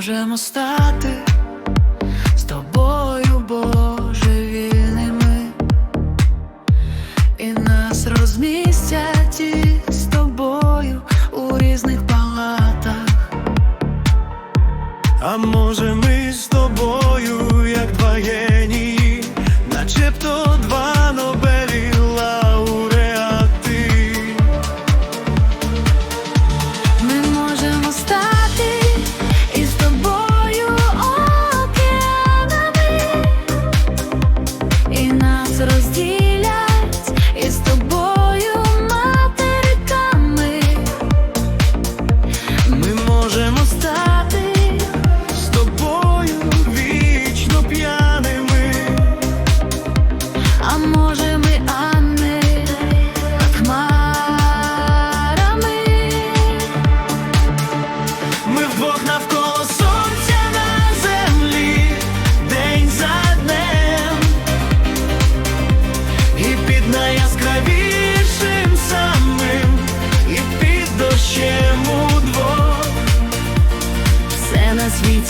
можемо стати з тобою божевільними, і нас розмістять із тобою у різних палатах. А може ми з тобою, як два генії, начебто два Нобелі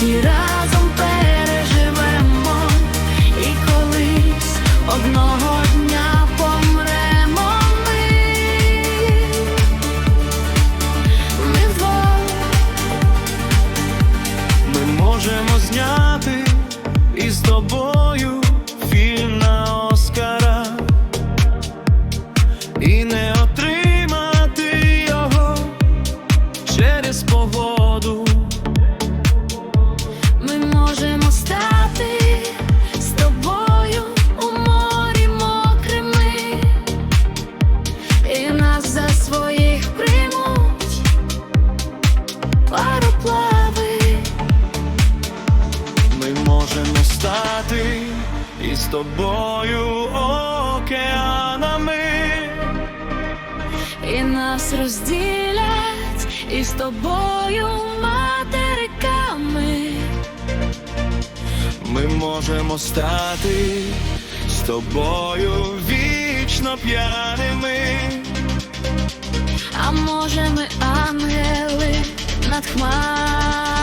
на разом стати із тобою океанами. І нас розділять із тобою материками. Ми можемо стати з тобою вічно п'яними. А може ми ангели над хмарами.